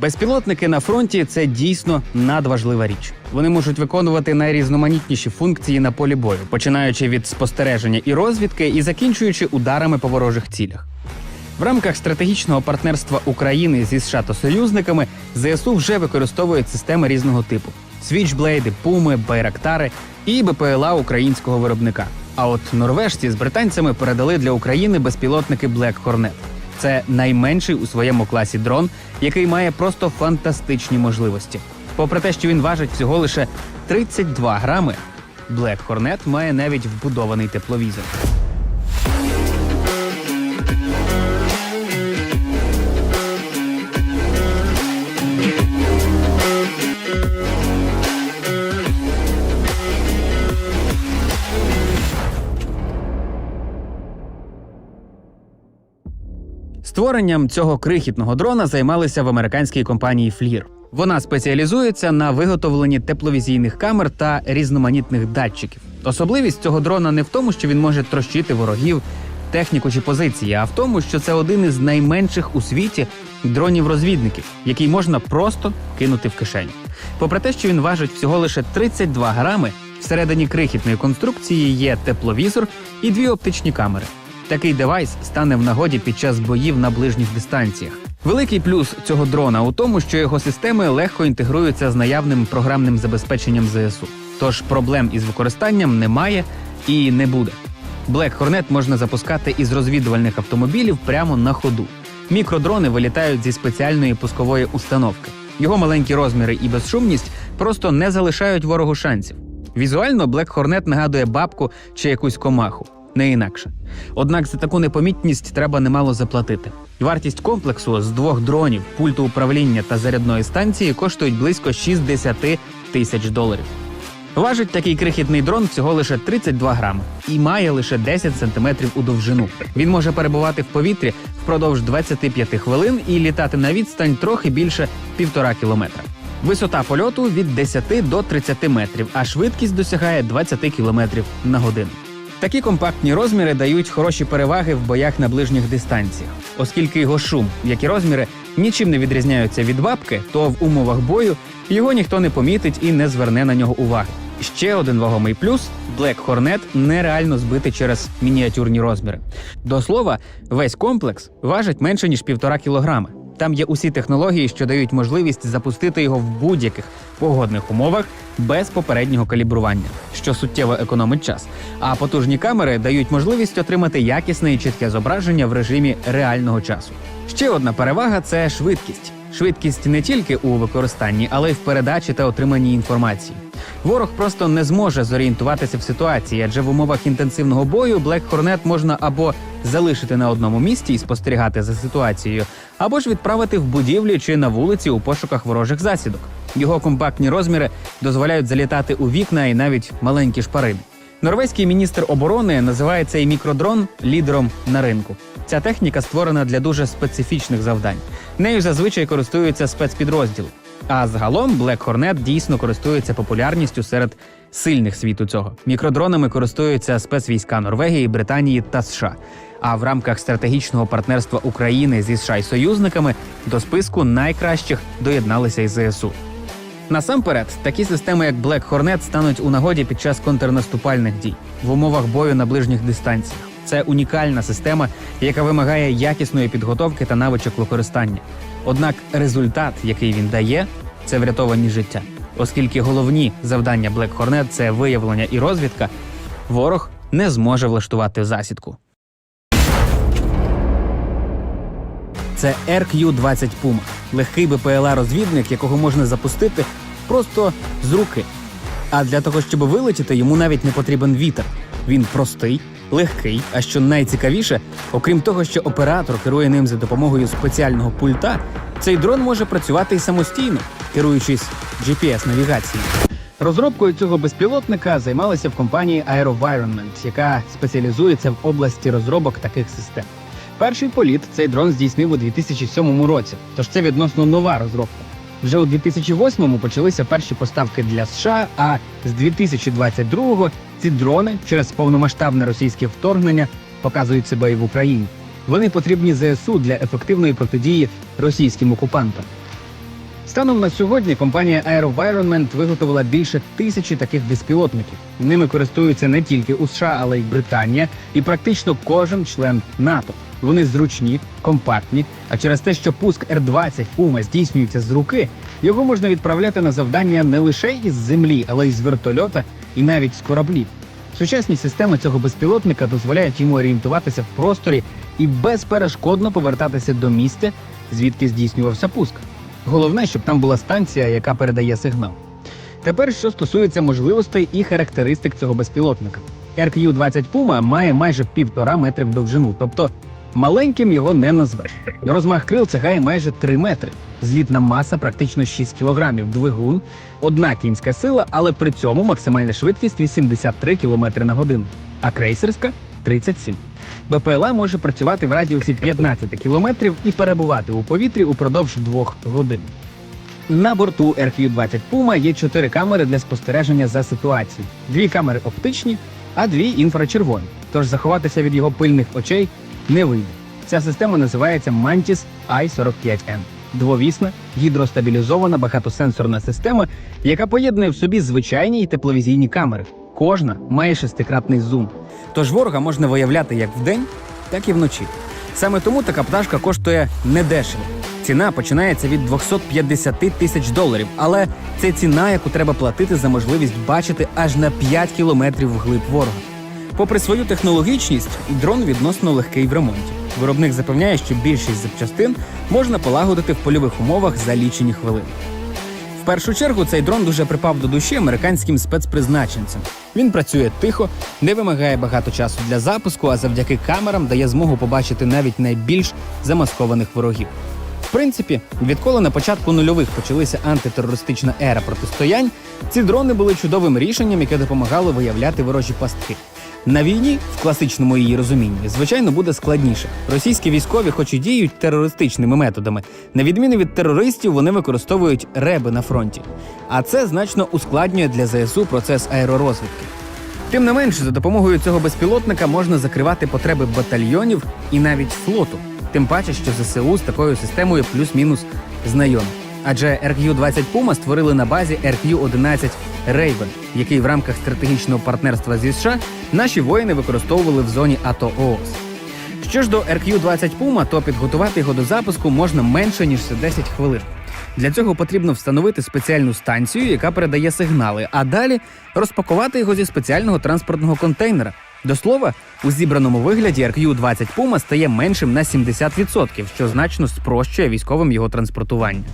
Безпілотники на фронті це дійсно надважлива річ. Вони можуть виконувати найрізноманітніші функції на полі бою, починаючи від спостереження і розвідки і закінчуючи ударами по ворожих цілях. В рамках стратегічного партнерства України зі США та союзниками ЗСУ вже використовують системи різного типу: свічблейди, пуми, байрактари і БПЛА українського виробника. А от норвежці з британцями передали для України безпілотники Black Hornet. Це найменший у своєму класі дрон, який має просто фантастичні можливості. Попри те, що він важить всього лише 32 грами, Black Hornet має навіть вбудований тепловізор. Створенням цього крихітного дрона займалися в американській компанії FLIR. Вона спеціалізується на виготовленні тепловізійних камер та різноманітних датчиків. Особливість цього дрона не в тому, що він може трощити ворогів, техніку чи позиції, а в тому, що це один із найменших у світі дронів-розвідників, який можна просто кинути в кишеню. Попри те, що він важить всього лише 32 грами, всередині крихітної конструкції є тепловізор і дві оптичні камери. Такий девайс стане в нагоді під час боїв на ближніх дистанціях. Великий плюс цього дрона у тому, що його системи легко інтегруються з наявним програмним забезпеченням ЗСУ. Тож проблем із використанням немає і не буде. Black Hornet можна запускати із розвідувальних автомобілів прямо на ходу. Мікродрони вилітають зі спеціальної пускової установки. Його маленькі розміри і безшумність просто не залишають ворогу шансів. Візуально Black Hornet нагадує бабку чи якусь комаху, не інакше. Однак за таку непомітність треба немало заплатити. Вартість комплексу з двох дронів, пульту управління та зарядної станції коштують близько 60 тисяч доларів. Важить такий крихітний дрон всього лише 32 грами і має лише 10 сантиметрів у довжину. Він може перебувати в повітрі впродовж 25 хвилин і літати на відстань трохи більше півтора кілометра. Висота польоту від 10 до 30 метрів, а швидкість досягає 20 кілометрів на годину. Такі компактні розміри дають хороші переваги в боях на ближніх дистанціях, оскільки його шум, як і розміри, нічим не відрізняються від бабки, то в умовах бою його ніхто не помітить і не зверне на нього уваги. Ще один вагомий плюс Black Hornet нереально збити через мініатюрні розміри. До слова, весь комплекс важить менше ніж півтора кілограми. Там є усі технології, що дають можливість запустити його в будь-яких погодних умовах без попереднього калібрування, що суттєво економить час. А потужні камери дають можливість отримати якісне і чітке зображення в режимі реального часу. Ще одна перевага це швидкість. Швидкість не тільки у використанні, але й в передачі та отриманні інформації. Ворог просто не зможе зорієнтуватися в ситуації, адже в умовах інтенсивного бою Black Hornet можна або залишити на одному місці і спостерігати за ситуацією, або ж відправити в будівлі чи на вулиці у пошуках ворожих засідок. Його компактні розміри дозволяють залітати у вікна і навіть маленькі шпарини. Норвезький міністр оборони називає цей мікродрон лідером на ринку. Ця техніка створена для дуже специфічних завдань. Нею зазвичай користуються спецпідрозділи. А загалом Black Hornet дійсно користується популярністю серед сильних світу цього. Мікродронами користуються спецвійська Норвегії, Британії та США. А в рамках стратегічного партнерства України зі США й союзниками до списку найкращих доєдналися й ЗСУ. Насамперед, такі системи, як Black Hornet, стануть у нагоді під час контрнаступальних дій в умовах бою на ближніх дистанціях. Це унікальна система, яка вимагає якісної підготовки та навичок використання. Однак результат, який він дає, це врятовані життя. Оскільки головні завдання Black Hornet – це виявлення і розвідка, ворог не зможе влаштувати засідку. Це RQ-20 Puma – легкий БПЛА-розвідник, якого можна запустити просто з руки. А для того, щоб вилетіти, йому навіть не потрібен вітер. Він простий, легкий. А що найцікавіше, окрім того, що оператор керує ним за допомогою спеціального пульта, цей дрон може працювати і самостійно, керуючись GPS-навігацією. Розробкою цього безпілотника займалися в компанії AeroVironment, яка спеціалізується в області розробок таких систем. Перший політ цей дрон здійснив у 2007 році, тож це відносно нова розробка. Вже у 2008-му почалися перші поставки для США, а з 2022-го ці дрони через повномасштабне російське вторгнення показують себе і в Україні. Вони потрібні ЗСУ для ефективної протидії російським окупантам. Станом на сьогодні компанія AeroVironment виготовила більше тисячі таких безпілотників. Ними користуються не тільки у США, але й Британія, і практично кожен член НАТО. Вони зручні, компактні. А через те, що пуск Р-20 Puma здійснюється з руки, його можна відправляти на завдання не лише із землі, але й з вертольота і навіть з кораблів. Сучасні системи цього безпілотника дозволяють йому орієнтуватися в просторі і безперешкодно повертатися до місця, звідки здійснювався пуск. Головне, щоб там була станція, яка передає сигнал. Тепер, що стосується можливостей і характеристик цього безпілотника. RQ-20 Puma має майже півтора метри в довжину, тобто маленьким його не назвеш. Розмах крил сягає майже 3 метри. Злітна маса практично 6 кілограмів, двигун, одна кінська сила, але при цьому максимальна швидкість 83 км на годину, а крейсерська 37. БПЛА може працювати в радіусі 15 кілометрів і перебувати у повітрі упродовж двох годин. На борту RQ-20 Puma є чотири камери для спостереження за ситуацією. Дві камери оптичні, а дві інфрачервоні. Тож заховатися від його пильних очей не вийде. Ця система називається Mantis i45N. Двовісна, гідростабілізована багатосенсорна система, яка поєднує в собі звичайні і тепловізійні камери. Кожна має шестикратний зум. Тож ворога можна виявляти як вдень, так і вночі. Саме тому така пташка коштує недешево. Ціна починається від 250 тисяч доларів, але це ціна, яку треба платити за можливість бачити аж на 5 кілометрів вглиб ворога. Попри свою технологічність, дрон відносно легкий в ремонті. Виробник запевняє, що більшість запчастин можна полагодити в польових умовах за лічені хвилини. Першу чергу цей дрон дуже припав до душі американським спецпризначенцям. Він працює тихо, не вимагає багато часу для запуску, а завдяки камерам дає змогу побачити навіть найбільш замаскованих ворогів. В принципі, відколи на початку нульових почалися антитерористична ера протистоянь, ці дрони були чудовим рішенням, яке допомагало виявляти ворожі пастки. На війні, в класичному її розумінні, звичайно, буде складніше. Російські військові, хоч і діють терористичними методами, на відміну від терористів, вони використовують реби на фронті. А це значно ускладнює для ЗСУ процес аеророзвідки. Тим не менше, за допомогою цього безпілотника можна закривати потреби батальйонів і навіть флоту. Тим паче, що ЗСУ з такою системою плюс-мінус знайомі. Адже RQ-20 Puma створили на базі RQ-11 Raven, який в рамках стратегічного партнерства зі США наші воїни використовували в зоні АТО ООС. Що ж до RQ-20 Puma, то підготувати його до запуску можна менше ніж за 10 хвилин. Для цього потрібно встановити спеціальну станцію, яка передає сигнали, а далі розпакувати його зі спеціального транспортного контейнера. До слова, у зібраному вигляді RQ-20 Puma стає меншим на 70%, що значно спрощує військовим його транспортування.